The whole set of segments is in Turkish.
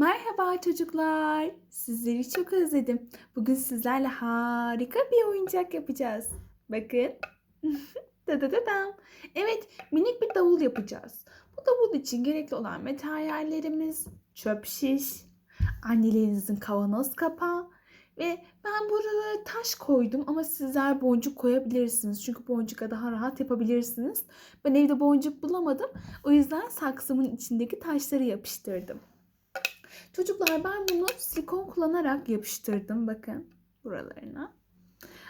Merhaba çocuklar. Sizleri çok özledim. Bugün sizlerle harika bir oyuncak yapacağız. Bakın. Dadadadam. Evet, minik bir davul yapacağız. Bu davul için gerekli olan materyallerimiz çöp şiş, annelerinizin kavanoz kapağı ve ben burada taş koydum ama sizler boncuk koyabilirsiniz. Çünkü boncukla daha rahat yapabilirsiniz. Ben evde boncuk bulamadım. O yüzden saksımın içindeki taşları yapıştırdım. Çocuklar ben bunu silikon kullanarak yapıştırdım bakın buralarına.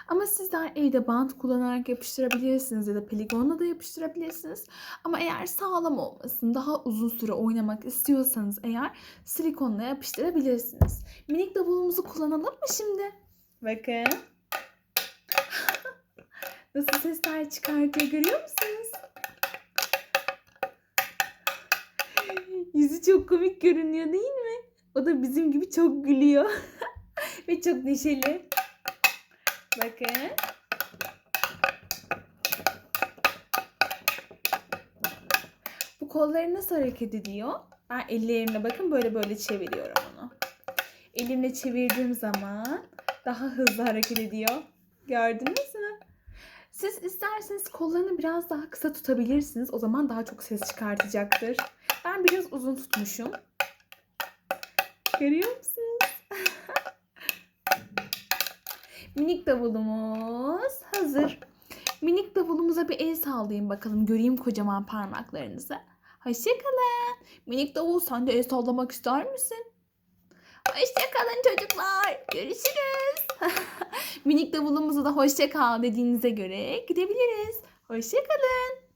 Ama sizler evde bant kullanarak yapıştırabilirsiniz ya da peligonla da yapıştırabilirsiniz. Ama eğer sağlam olmasın, daha uzun süre oynamak istiyorsanız eğer silikonla yapıştırabilirsiniz. Minik davulumuzu kullanalım mı şimdi? Bakın. Nasıl sesler çıkartıyor görüyor musunuz? Yüzü çok komik görünüyor değil mi? O da bizim gibi çok gülüyor. Ve çok neşeli. Bakın. Bu kolları nasıl hareket ediyor? Ben ellerimle bakın böyle böyle çeviriyorum onu. Elimle çevirdiğim zaman daha hızlı hareket ediyor. Gördünüz mü? Siz isterseniz kollarını biraz daha kısa tutabilirsiniz. O zaman daha çok ses çıkartacaktır. Ben biraz uzun tutmuşum. Görüyor musunuz? Minik davulumuz hazır. Minik davulumuza bir el sallayın bakalım. Göreyim kocaman parmaklarınızı. Hoşçakalın. Minik davul sen de el sallamak ister misin? Hoşçakalın çocuklar. Görüşürüz. Minik davulumuza da hoşça kal dediğinize göre gidebiliriz. Hoşçakalın.